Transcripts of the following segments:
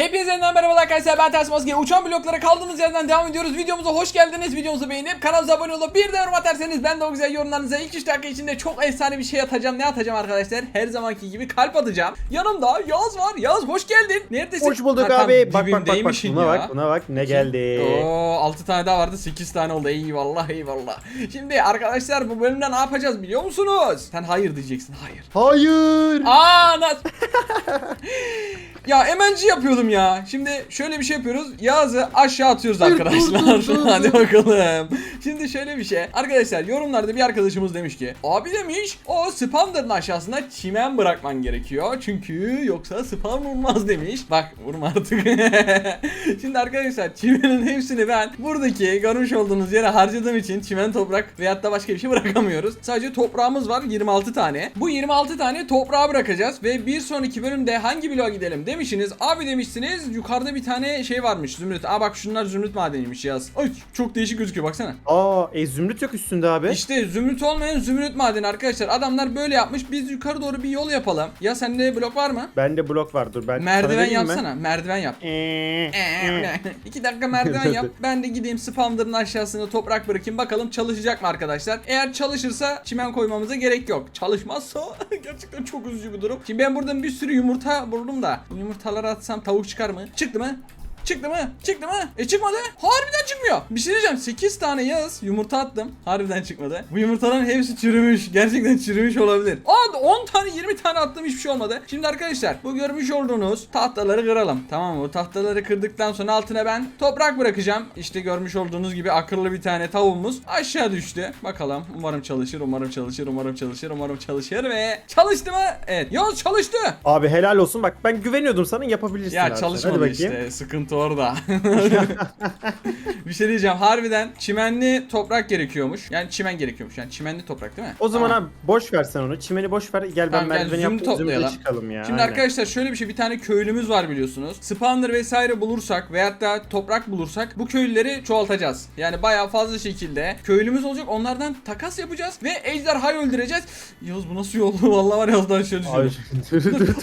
Hepinize yeniden merhabalar arkadaşlar ben Ters Maske Uçan bloklara kaldığımız yerden devam ediyoruz Videomuza hoş geldiniz Videomuzu beğenip kanalımıza abone olup bir de yorum atarsanız Ben de o güzel yorumlarınıza ilk 3 dakika içinde çok efsane bir şey atacağım Ne atacağım arkadaşlar her zamanki gibi kalp atacağım Yanımda Yağız var Yağız hoş geldin Neredesin? Hoş bulduk Ha, abi. Bak bak bak bak. Buna ya. bak buna bak ne geldi. Oo 6 tane daha vardı 8 tane oldu eyvallah eyvallah Şimdi arkadaşlar bu bölümde ne yapacağız biliyor musunuz? Sen hayır diyeceksin hayır Hayır. Aa nasıl? ya emenci yapıyordum ya. Şimdi şöyle bir şey yapıyoruz. Yağız'ı aşağı atıyoruz arkadaşlar. Hadi bakalım. Şimdi şöyle bir şey. Arkadaşlar yorumlarda bir arkadaşımız demiş ki abi demiş o spawner'ın aşağısına çimen bırakman gerekiyor. Çünkü yoksa spawn olmaz demiş. Bak vurma artık. Şimdi arkadaşlar çimenin hepsini ben buradaki görmüş olduğunuz yere harcadığım için çimen toprak veyahut da başka bir şey bırakamıyoruz. Sadece toprağımız var 26 tane. Bu 26 tane toprağı bırakacağız ve bir sonraki bölümde hangi bloğa gidelim demişsiniz. Abi demişsiniz yukarıda bir tane şey varmış zümrüt. Aa bak şunlar zümrüt madeniymiş yaz. Ay çok değişik gözüküyor baksana. Aa e zümrüt yok üstünde abi. İşte zümrüt olmayan zümrüt madeni arkadaşlar. Adamlar böyle yapmış. Biz yukarı doğru bir yol yapalım. Ya sende blok var mı? Bende blok var dur ben. sana Merdiven vereyim mi? yapsana. Merdiven yap. Ee, Ee, ee. İki dakika merdiven yap. Ben de gideyim spawner'ın aşağısına toprak bırakayım. Bakalım çalışacak mı arkadaşlar? Eğer çalışırsa çimen koymamıza gerek yok. Çalışmazsa gerçekten çok üzücü bir durum. Şimdi ben buradan bir sürü yumurta buldum da. Bu yumurtaları atsam tavuk çıkar mı? Çıktı mı? Çıktı mı? Çıktı mı? E çıkmadı. Harbiden çıkmıyor. Bir şey diyeceğim. 8 tane yağız yumurta attım. Harbiden çıkmadı. Bu yumurtaların hepsi çürümüş. Gerçekten çürümüş olabilir. Aa 10 tane 20 tane attım hiçbir şey olmadı. Şimdi arkadaşlar bu görmüş olduğunuz tahtaları kıralım. Tamam mı? Bu tahtaları kırdıktan sonra altına ben toprak bırakacağım. İşte görmüş olduğunuz gibi akıllı bir tane tavuğumuz aşağı düştü. Bakalım. Umarım çalışır. Umarım çalışır. Umarım çalışır. Umarım çalışır ve çalıştı mı? Evet. Yağız çalıştı. Abi helal olsun bak ben güveniyordum sana yapabilirsin Ya abi. Hadi çalışmadı bakayım. işte. Sıkıntı orada. bir şey diyeceğim. Harbiden çimenli toprak gerekiyormuş. Yani çimen gerekiyormuş. Yani çimenli toprak değil mi? O zaman abi boş ver sen onu. Çimeni boş ver. Gel ben Tamam, gel, merdiveni yapayım. toplayalım. Zümrüte çıkalım ya. Şimdi aynen. arkadaşlar şöyle bir şey bir tane köylümüz var biliyorsunuz. Spawner vesaire bulursak veyahut da toprak bulursak bu köylüleri çoğaltacağız. Yani bayağı fazla şekilde köylümüz olacak onlardan takas yapacağız ve ejderhayı öldüreceğiz. Yavuz bu nasıl yol? Vallahi var ya az daha aşağı düşüyordum. dur, dur, dur.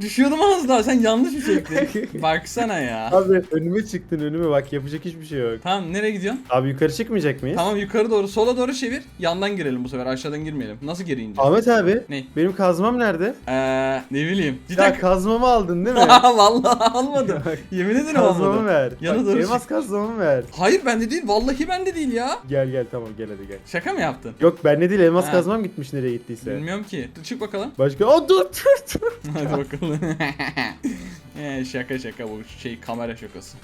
Düşüyordum az daha sen yanlış mı çektin? Baksana ya. Abi önüme çıktın önüme bak yapacak hiçbir şey yok. Tamam nereye gidiyorsun? Abi yukarı çıkmayacak mıyız? Tamam yukarı doğru sola doğru çevir. Yandan girelim bu sefer aşağıdan girmeyelim. Nasıl geri ineceğiz? Ahmet abi. Ne? Benim kazmam nerede? Eee ne bileyim. Ya Cidden kazmamı aldın değil mi? Vallahi almadım. Yemin ederim kazmamı almadım. ver. Yana Bak, doğru elmas çık. kazmamı ver. Hayır bende değil. Vallahi bende değil ya. Gel gel tamam gel hadi gel. Şaka mı yaptın? Yok bende değil elmas Ha. kazmam gitmiş nereye gittiyse. Bilmiyorum ki. Dur çık bakalım. Başka Aa dur dur dur. Hadi bakalım. Ee, şaka şaka bu şey kamera şakası.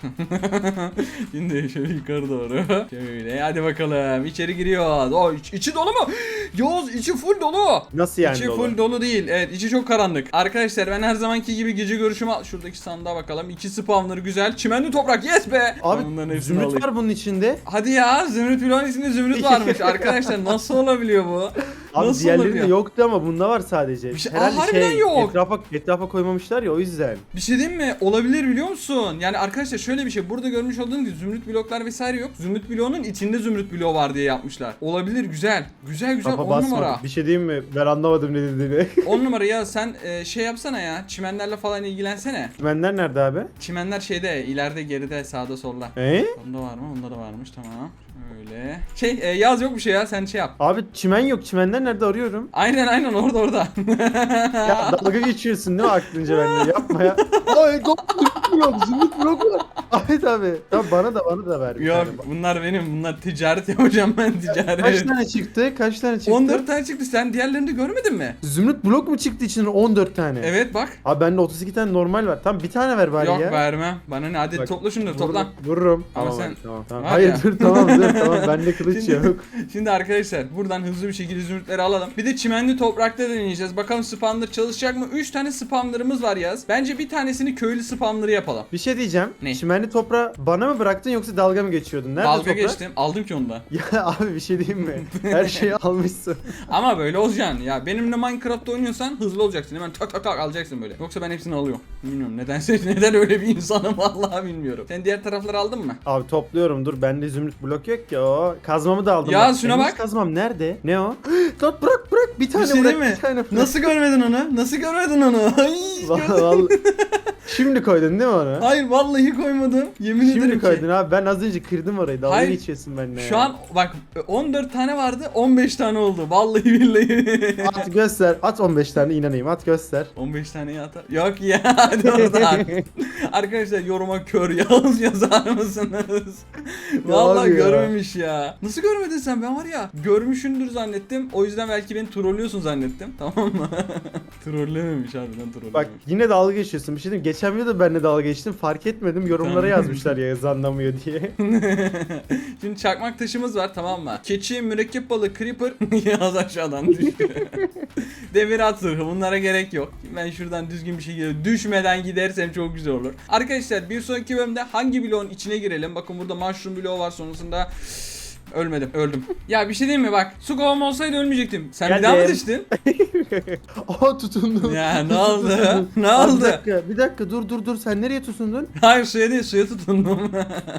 Şimdi şöyle yukarı doğru. Şöyle hadi bakalım. İçeri giriyoruz. O iç- içi dolu mu? Yoz içi full dolu. Nasıl yani içi dolu? full dolu değil. Evet içi çok karanlık. Arkadaşlar ben her zamanki gibi gece görüşümü al. Şuradaki sandığa bakalım. İki spawner güzel. Çimenli toprak yes be. Abi zümrüt alayım. var bunun içinde. Hadi ya Zümrüt bloğun içinde Zümrüt varmış. Arkadaşlar nasıl olabiliyor bu? Abi nasıl diğerlerinde olabiliyor? yoktu ama bunda var sadece. Bir şey- Herhalde Aa, harbiden şey, yok. Etrafa, etrafa koymamışlar ya o yüzden. Bir şey diyeyim mi? Olabilir biliyor musun? Yani arkadaşlar şöyle bir şey. Burada görmüş olduğunuz gibi zümrüt bloklar vesaire yok. Zümrüt bloğunun içinde zümrüt bloğu var diye yapmışlar. Olabilir güzel. Güzel güzel Kafa 10 basmadı. numara. Bir şey diyeyim mi? Ben anlamadım ne dediğini. 10 numara ya sen e, şey yapsana ya. Çimenlerle falan ilgilensene. Çimenler nerede abi? Çimenler şeyde ileride geride sağda solda. Ee? Onda var mı? Onda da varmış tamam. Öyle. Şey e, yaz yok bir şey ya sen şey yap. Abi çimen yok. Çimenler nerede arıyorum? Aynen aynen orada orada. Ya dalga geçiyorsun değil mi aklınca benimle? Yapma ya. Ay yok yok zümrüt blok var. Ahmet abi. Tamam bana da bana da ver. bir yok tane. bunlar benim. Bunlar ticaret yapacağım ben ticaret. Kaç tane çıktı? Kaç tane çıktı? 14 tane çıktı. Sen diğerlerini de görmedin mi? Zümrüt blok mu çıktı içinden 14 tane? Evet bak. Abi bende 32 tane normal var. Tamam bir tane ver bari Yok ya. vermem. Bana ne? Hadi Bak, topla şunları Vururum, topla. Vururum. Ama Tamam, sen- tamam, tamam. Var Hayır ya. dur tamam dur tamam bende kılıç Şimdi- yok. Şimdi arkadaşlar buradan hızlı bir şekilde zümrütleri alalım. Bir de çimenli toprakta deneyeceğiz. Bakalım spawner çalışacak mı? 3 tane spawnerımız var yaz. Bence bir tanesini köylü spawner'ı yapalım. Bir şey diyeceğim. Ne? Çimenli toprağı bana mı bıraktın yoksa dalga mı geçiyordun? Nerede Dalga toprak? geçtim. Aldım ki onu da. Ya abi bir şey diyeyim mi? Her şeyi almışsın. Ama böyle olacaksın. Ya benimle Minecraft'ta oynuyorsan hızlı olacaksın. Hemen tak tak tak alacaksın böyle. Yoksa ben hepsini alıyorum. Bilmiyorum nedense neden öyle bir insanım vallahi bilmiyorum. Sen diğer tarafları aldın mı? Abi topluyorum dur bende zümrüt blok yok ya o. Kazmamı da aldım. Ya bak. şuna bak. Kazmam nerede? Ne o? Lan bırak bırak bir tane bir şey bırak değil mi? bir tane bırak. Nasıl görmedin onu? Nasıl görmedin onu? Ay, vallahi. Şimdi koydun değil mi onu? Hayır vallahi koymadım. Yemin ederim Şimdi ki. koydun abi. Ben az önce kırdım orayı. Dalga Hayır. geçiyorsun benimle Şu ya. an bak 14 tane vardı 15 tane oldu. Vallahi billahi. At göster. At 15 tane inanayım. At göster. 15 tane atar. Yok ya hadi oradan. Arkadaşlar yoruma kör yağız yazar mısınız? Vallahi görmemiş ya. Nasıl görmedin sen? Ben var ya görmüşündür zannettim. O yüzden belki beni trollüyorsun zannettim. Tamam mı? Trollememiş harbiden trollememiş. Bak yine dalga geçiyorsun. Bir şey diyeyim. Geçen videoda benimle dalga geçtim. Fark etmedim. Yorumlara yazmışlar Yağız anlamıyor diye. Şimdi çakmak taşımız var tamam mı? Keçi, mürekkep balığı, creeper yaz aşağıdan düşüyor. Demir at zırhı bunlara gerek yok. Ben şuradan düzgün bir şekilde düşmeden gidersem çok güzel olur. Arkadaşlar bir sonraki bölümde hangi bloğun içine girelim? Bakın burada mushroom bloğu var sonrasında. Ölmedim, öldüm. Ya bir şey diyeyim mi bak, su kovam olsaydı ölmeyecektim. Sen bir daha mı Geldim. düştün? Aa tutundum. ya ne oldu? ne Aa, Bir oldu? dakika, bir dakika dur dur dur sen nereye tutundun? Hayır suya değil, suya tutundum.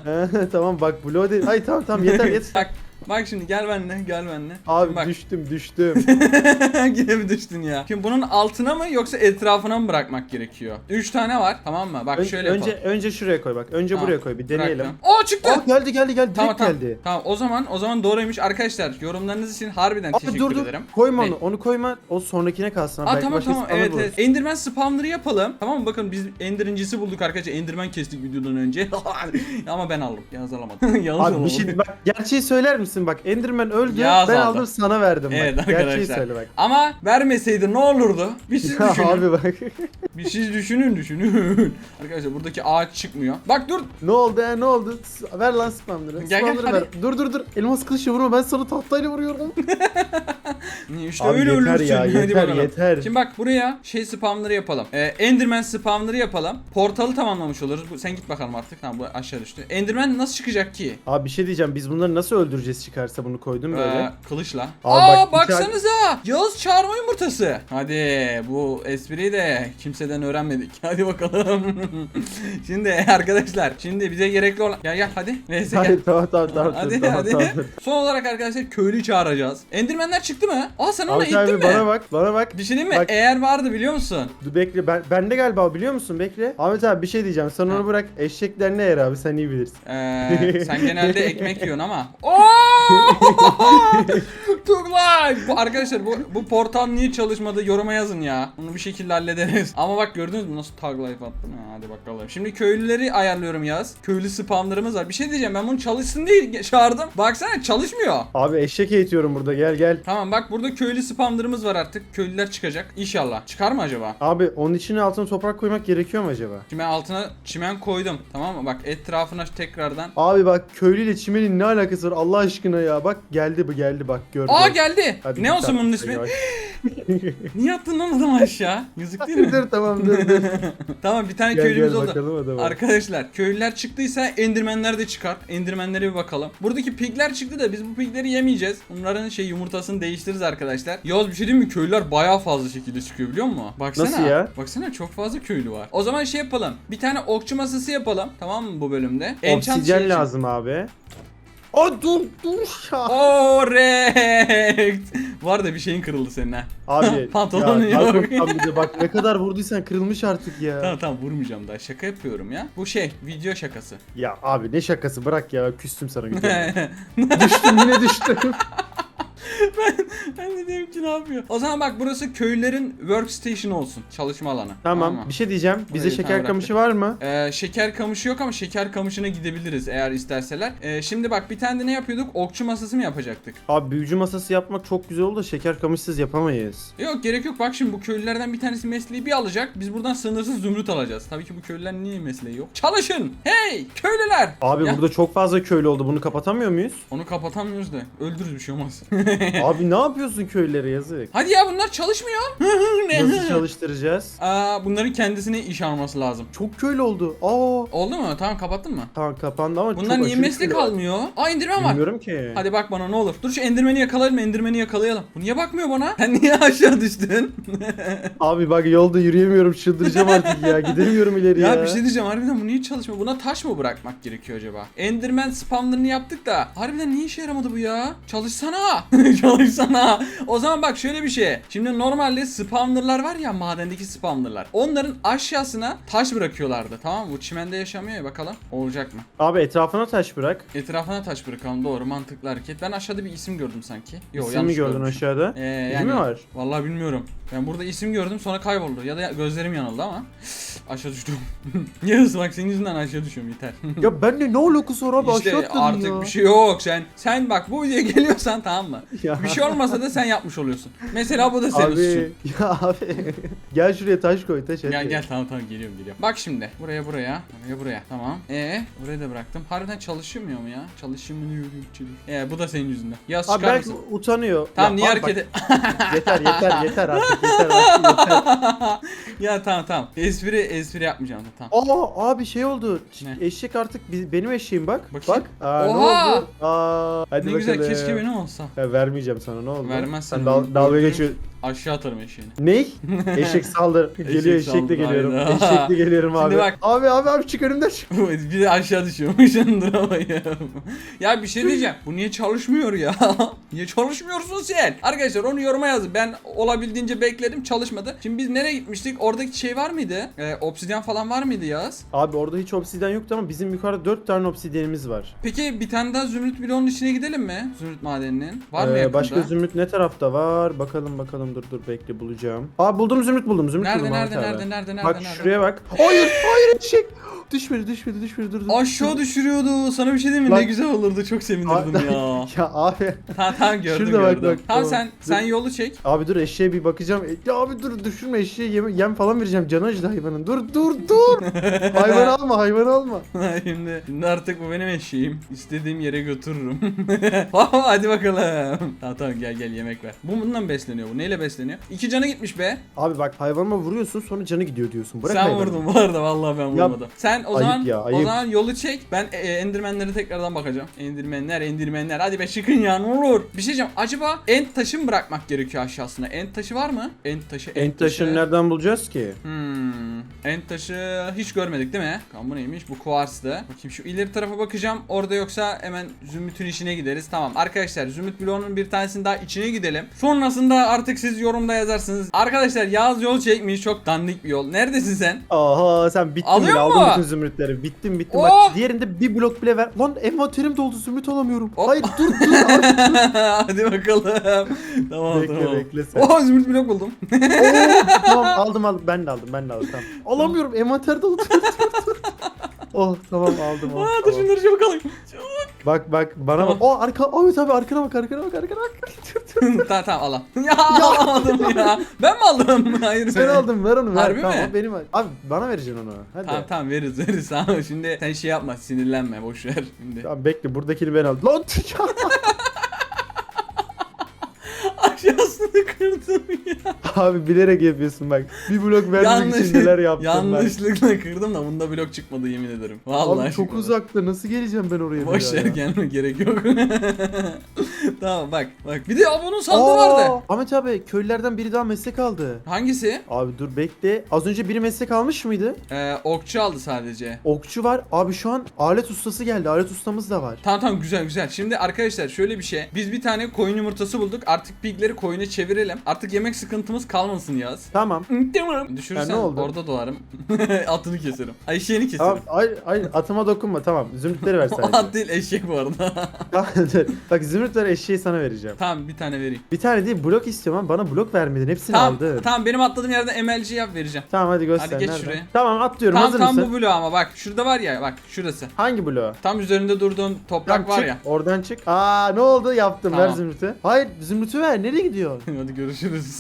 tamam bak bloğu değil. Ay tamam tamam yeter yeter. bak, bak şimdi gel benimle, gel benimle. Abi bak. düştüm düştüm. Yine mi düştün ya? Şimdi bunun altına mı yoksa etrafına mı bırakmak gerekiyor? 3 tane var tamam mı? Bak Ön- şöyle önce yapalım. önce şuraya koy bak. Önce Tamam, buraya koy bir deneyelim. Bıraktım. Oo çıktı. Aa geldi geldi geldi tamam direkt tamam. geldi. Tamam o zaman o zaman doğruymuş arkadaşlar. Yorumlarınız için harbiden Abi teşekkür dur dur ederim. koyma Ne? onu onu koyma o sonrakine kalsın. Aa Belki tamam başkası tamam alır evet bunu. evet. Enderman spamları yapalım. Tamam mı? Bakın biz Ender'incisi bulduk arkadaşlar. Enderman kestik videodan önce. Ama ben aldım. Yağız alamadım. Yağız Abi bir şey bak gerçeği söyler misin bak Enderman öldü Yağız ben aldı. aldım sana verdim Evet bak. Gerçeği arkadaşlar. söyle bak. Ama vermeseydi ne olurdu? Bir siz Ya düşünün. abi bak. Bir siz düşünün düşünün. Arkadaşlar buradaki ağaç çıkmıyor. Bak dur. ne oldu ya ne oldu? Ver lan spamları. Gel, gel, ver. Dur dur dur. Elmas kılıçla vurma ben sana tahtayla vuruyorum. İşte Abi öyle yeter ölürsün. ya, Hadi yeter, bakalım. yeter. Şimdi bak buraya şey spamları yapalım. Ee, Enderman spamları yapalım. Portalı tamamlamış oluruz. Bu, sen git bakalım artık. Tamam bu aşağı düştü. Enderman nasıl çıkacak ki? Abi bir şey diyeceğim biz bunları nasıl öldüreceğiz çıkarsa bunu koydum böyle. Ee, kılıçla. Abi Aa bak, baksanıza. Yağız çağırma yumurtası. Hadi bu espriyi de kimseden öğrenmedik. Hadi bakalım. şimdi arkadaşlar şimdi bize gerekli olan gel gel hadi. Neyse gel. Hayır tamam tamam tamam. Hadi tamam, hadi. tamam. Son olarak arkadaşlar köylü çağıracağız. Endermenler çıktı mı? Aa sen onu Abi ittin abi mi? bana bak bana bak. Bir şey diyeyim mi? Bak. Eğer vardı biliyor musun? Dur bekle ben bende galiba biliyor musun bekle. Ahmet abi bir şey diyeceğim sen onu bırak eşekler ne yer abi sen iyi bilirsin. Ee, sen genelde ekmek yiyorsun ama. Tuglay! Bu arkadaşlar bu bu portal niye çalışmadı yoruma yazın ya. Onu bir şekilde hallederiz. Ama bak gördünüz mü nasıl tag life attım ha, hadi bakalım. Şimdi köylüleri ayarlıyorum yaz. Köylü spamlarımız var. Bir şey diyeceğim ben bunu çalışsın diye çağırdım. Baksana çalışmıyor. Abi eşek eğitiyorum burada gel gel. Tamam bak burada köylü spamlarımız var artık. Köylüler çıkacak. İnşallah. Çıkar mı acaba? Abi onun içine altına toprak koymak gerekiyor mu acaba? Çimen altına çimen koydum. Tamam mı? Bak etrafına tekrardan. Abi bak köylüyle çimenin ne alakası var Allah aşkına ya bak geldi bu geldi bak gör. Aa gör. geldi. Hadi ne bir olsun tane bunun ismi? Niye attın lan adamı aşağı? Yazık değil mi? dur tamam dur dur. tamam bir tane Gel köylümüz gel oldu. bakalım adama. Arkadaşlar köylüler çıktıysa endirmenler de çıkar. Endirmenlere bir bakalım. Buradaki pigler çıktı da biz bu pigleri yemeyeceğiz. Bunların şey yumurtasını değiştiririz arkadaşlar. Yaz bir şey değil mi? Köylüler bayağı fazla şekilde çıkıyor biliyor musun? Baksana. Nasıl ya? Baksana çok fazla köylü var. O zaman şey yapalım. Bir tane okçu masası yapalım. Tamam mı bu bölümde? Enchant Obsidyen şey için. lazım abi. Aa dur dur ya. Correct. Var da bir şeyin kırıldı senin ha. Abi Pantolonun ya, yok. Abi de bak ne kadar vurduysan kırılmış artık ya. Tamam tamam vurmayacağım daha. Şaka yapıyorum ya. Bu şey video şakası. Ya abi ne şakası bırak ya küstüm sana düştüm yine düştüm. ben de dedim ki ne yapıyor? O zaman bak burası köylülerin workstation olsun. Çalışma alanı. Tamam mı? bir şey diyeceğim. Bize Orayı şeker kamışı var mı? Ee, şeker kamışı yok ama şeker kamışına gidebiliriz eğer isterseler. Ee, şimdi bak bir tane de ne yapıyorduk? Okçu masası mı yapacaktık? Abi büyücü masası yapmak çok güzel oldu da şeker kamışsız yapamayız. Yok gerek yok. Bak şimdi bu köylülerden bir tanesi mesleği bir alacak. Biz buradan sınırsız zümrüt alacağız. Tabii ki bu köylüler niye mesleği yok? Çalışın! Hey köylüler! Abi Ya, burada çok fazla köylü oldu. Bunu kapatamıyor muyuz? Onu kapatamıyoruz da. Öldürürüz bir şey olmaz. Abi ne yapıyorsun köylere yazık. Hadi ya bunlar çalışmıyor. Ne? Nasıl çalıştıracağız? Aa, bunların kendisine iş alması lazım. Çok köylü oldu. Aa. Oldu mu? Tamam kapattın mı? Tamam kapandı ama çok Bunlar niye aşırı köylü var. almıyor? Aa indirmen var. Bilmiyorum ki. Hadi bak bana ne olur. Dur şu endirmeni yakalayalım, endirmeni yakalayalım. Bu niye bakmıyor bana? Sen niye aşağı düştün? Abi bak yolda yürüyemiyorum çıldıracağım artık ya. Gidemiyorum ileri ya. ya bir şey diyeceğim harbiden bu niye çalışmıyor? Buna taş mı bırakmak gerekiyor acaba? Enderman spamlarını yaptık da harbiden niye işe yaramadı bu ya? Çalışsana. Çalışsana. o zaman bak şöyle bir şey. Şimdi normalde spawnerlar var ya madendeki spawnerlar. Onların aşağısına taş bırakıyorlardı. Tamam mı? Bu çimende yaşamıyor ya bakalım. Olacak mı? Abi etrafına taş bırak. Etrafına taş bırakalım. Doğru mantıklı hareket. Ben aşağıda bir isim gördüm sanki. Yok İsim mi yanlış gördün görmüşüm. aşağıda? Ee, yani, mi var? Vallahi bilmiyorum. Ben burada isim gördüm sonra kayboldu. Ya da gözlerim yanıldı ama aşağı düştüm. Yağız bak senin yüzünden aşağı düşüyorum yeter. Ya ben de ne alakası var abi işte aşağı atladın artık ya. bir şey yok sen. Sen bak bu videoya geliyorsan tamam mı? Ya. Bir şey olmasa da sen yapmış oluyorsun. Mesela bu da senin suçun. Abi ya abi gel şuraya taş koy taş hadi. Gel gel tamam tamam geliyorum geliyorum. Bak şimdi buraya buraya buraya buraya tamam. E burayı da bıraktım. Harbiden çalışmıyor mu ya? Çalışmıyor. E bu da senin yüzünden. Yaz Abi çıkar belki mısın? utanıyor. Tamam Ya niye hareket et? Yeter yeter yeter artık yeter artık yeter. Ya tamam tamam. Espri espri yapmayacağım da tamam. Aa abi şey oldu. Ne? Eşek artık bi- benim eşeğim bak. Bakayım. Bak. Aa, ne Oha! oldu? Aa, hadi ne bakalım. güzel keşke benim olsa. Ya vermeyeceğim sana ne oldu? Vermezsen Sen dal- öldürürüm. dalga geçiyor. Aşağı atarım eşeğini. Ney? Eşek saldır. Geliyor Eşek eşekle saldır, geliyorum. hayda. Eşekle geliyorum Şimdi abi. bak. Abi abi abi çık önümden çık. bir de aşağı düşüyormuş duramayım. ya bir şey diyeceğim. Bu niye çalışmıyor ya? niye çalışmıyorsun sen? Arkadaşlar onu yoruma yazın. Ben olabildiğince bekledim çalışmadı. Şimdi biz nereye gitmiştik? Oradaki şey var mıydı? Ee, obsidyen falan var mıydı Yağız? Abi orada hiç obsidyen yoktu ama bizim yukarıda 4 tane obsidyenimiz var. Peki bir tane daha zümrüt bloğunun içine gidelim mi? Zümrüt madeninin. Var mı Ee, yakında? Başka zümrüt ne tarafta var? Bakalım bakalım dur dur bekle bulacağım. Aa buldum zümrüt buldum. Zümrüt Nerede buldum nerede Ahmet abi. nerede nerede nerede Bak nerede? şuraya bak. Hayır hayır eşek. Düşmedi düşmedi düşmedi dur dur. Aşağı düşürüyordu. Sana bir şey diyeyim mi? Ne güzel olurdu. Çok sevinirdim Aa, ya. ya abi. tamam tamam gördüm Şurada bak, gördüm. bak, tamam tamam. sen sen yolu çek. Abi dur eşeğe bir bakacağım. E, Ya abi dur düşürme eşeğe yem, yem falan vereceğim. Canı acıdı hayvanın. Dur dur dur. hayvan alma hayvan alma. şimdi, şimdi artık bu benim eşeğim. İstediğim yere götürürüm. Hadi bakalım. Tamam tamam gel gel yemek ver. Bu bundan besleniyor bu. Neyle besleniyor? İki canı gitmiş be. Abi bak hayvanıma vuruyorsun sonra canı gidiyor diyorsun. Bırak Sen hayvanı. vurdun bu arada vallahi ben Ya, vurmadım. Sen o ayıp zaman ya, o ayıp. zaman yolu çek. Ben e, endirmenlere tekrardan bakacağım. Endirmenler, endirmenler. Hadi be çıkın ya ne olur. Bir şey diyeceğim. Acaba end taşı mı bırakmak gerekiyor aşağısına? End taşı var mı? End taşı, En taşını nereden bulacağız ki? Hmm. End taşı hiç görmedik değil mi? Kan bu neymiş? Bu kuarstı. Bakayım şu ileri tarafa bakacağım. Orada yoksa hemen Zümrüt'ün içine gideriz. Tamam arkadaşlar Zümrüt bloğunun bir tanesinin daha içine gidelim. Sonrasında artık siz yorumda yazarsınız. Arkadaşlar Yağız yol çekmiş. Çok dandik bir yol. Neredesin sen? Aha sen bittin Alıyor bile mu? aldın bütün zümrütleri. Bittim bittim. Oh! Bak diğerinde bir blok bile ver. Lan envanterim doldu zümrüt alamıyorum. Hop. Hayır dur dur. Hadi bakalım. tamam Bekle, tamam. bekle sen. Oh Zümrüt blok buldum. Oo, tamam aldım aldım. Ben de aldım ben de aldım tamam. Alamıyorum envanter dolu. Dur dur dur. Oh tamam aldım. Oh, Aa dur tamam. şunları çabuk alayım. Bak bak bana bak. Oh arka Ahmet abi arkana bak arkana bak arkana bak. Tamam tamam al. al. Ya alamadım ya. Ben mi aldım? Hayır Sen ben- aldın ver onu ver. Harbi tamam, mi? o benim. Abi bana vereceksin onu. Hadi. Tamam tamam veririz veririz tamam şimdi sen şey yapma sinirlenme boş ver şimdi. Tamam bekle buradakini ben aldım. Lan ya. Aşağısını kırdım ya. Abi bilerek yapıyorsun bak. Bir blok vermek için neler yaptım ben. yanlışlıkla kırdım da bunda blok çıkmadı yemin ederim. Vallahi Abi çok çıkmadı. uzakta nasıl geleceğim ben oraya? Boş ya? gelme gerek yok. tamam bak bak. Bir de abonun sandığı Aa, vardı. Ahmet abi köylülerden biri daha meslek aldı. Hangisi? Abi dur bekle. Az önce biri meslek almış mıydı? Ee, okçu aldı sadece. Okçu var. Abi şu an alet ustası geldi. Alet ustamız da var. Tamam tamam güzel güzel. Şimdi arkadaşlar şöyle bir şey. Biz bir tane koyun yumurtası bulduk. Artık pigleri koyuna çevirelim. Artık yemek sıkıntımız kalmasın yaz. Tamam. Düşürürsen Ha, ne oldu? orada doğarım. Atını keserim. Ayşeğini keserim. Tamam. Ay, ay atıma dokunma tamam. Zümrütleri ver O sadece. at değil eşek bu arada. Tamam. Bak zümrütleri eşeği sana vereceğim. tamam bir tane vereyim. Bir tane değil blok istiyorum ama bana blok vermedin. Hepsini Tamam, aldın. tamam benim atladığım yerden MLG yap vereceğim. Tamam hadi göster. Hadi geç Nerede? şuraya. Tamam atlıyorum. Tam Hazır tam mısın? bu bloğu ama bak şurada var ya bak şurası. Hangi bloğu? Tam üzerinde durduğun toprak Tamam, var çık. ya. Oradan çık. Aa ne oldu? Yaptım. Ver Tamam. zümrütü. Hayır zümrütü ver. Nereye gidiyor? Hadi görüşürüz.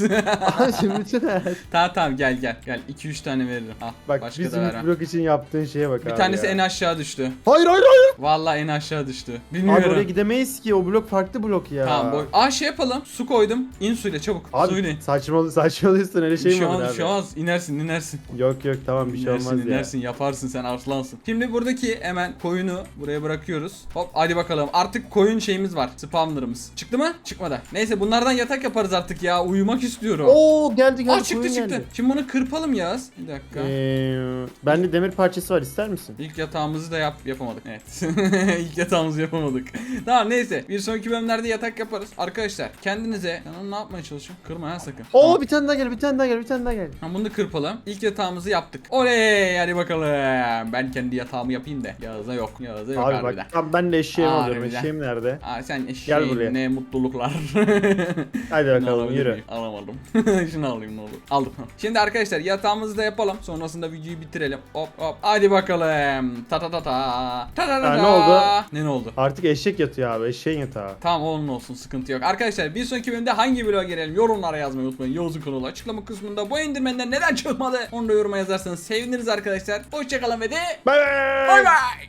Aa zümrütü ver. tamam tamam gel gel gel 2-3 tane veririm. Al Bak başka da zümrüt vermem. blok için yaptığın şeye bak Bir abi tanesi ya. en aşağı düştü. Hayır hayır hayır. Vallahi en aşağı düştü. Abi Bilmiyorum. oraya gidemeyiz ki. O blok farklı blok ya. Tamam boy. Aa şey yapalım. Su koydum. İn suyla çabuk. Suyla Abi in. saçmalı saçmalıyorsun öyle şey mi şey olur olmaz, abi? bir şey olmaz. İnersin, inersin. Yok yok tamam bir şey inersin, olmaz ya. inersin, yaparsın sen arslansın. Şimdi buradaki hemen koyunu buraya bırakıyoruz. Hop hadi bakalım. Artık koyun şeyimiz var. Spawner'ımız. Çıktı mı? Çıkmadı. Neyse bunlardan yatak yaparız artık ya. uyumak istiyorum. Oo geldi geldi. Aa çıktı koyun çıktı. geldi. Şimdi bunu kırpalım Yağız. Bir dakika. Ee, bende demir parçası var ister misin? İlk yatağımızı da yap yapamadık. Evet. İlk yatağımızı yapamadık. tamam neyse. Bir sonraki bölümlerde yatak yaparız. Arkadaşlar kendinize Canan ne yapmaya çalışın? Kırma ha sakın. Oo Tamam. bir tane daha gel bir tane daha gel bir tane daha gel. Tamam, bunu da kırpalım. İlk yatağımızı yaptık. Oley hadi bakalım. Ben kendi yatağımı yapayım da. Yağız'a yok. Yağız'a yok Abi harbiden. bak tam ben de eşeğimi alıyorum. Harbiden. Eşeğim nerede? Aa, sen Gel eşeğin buraya. ne mutluluklar. Hadi bakalım alabilir yürü. miyim? Alamadım. Şunu alayım ne olur. Aldım. Şimdi arkadaşlar yatağımızı da yapalım. Sonrasında videoyu bitirelim. Hop hop. Hadi bakalım. Ta ta ta ta. Ta ta ta Ha, ta. ne oldu? Ne ne oldu? Artık eşek yatıyor abi eşeğin yatağı. Tamam onun olsun sıkıntı yok. Arkadaşlar bir sonraki bölümde hangi vloga gelelim yorumlara yazmayı unutmayın. Yavuz'un kanalı açıklama kısmında bu endirmenden neden çıkmadı onu da yoruma yazarsanız seviniriz arkadaşlar. Hoşçakalın ve de Bay bay. bay bay.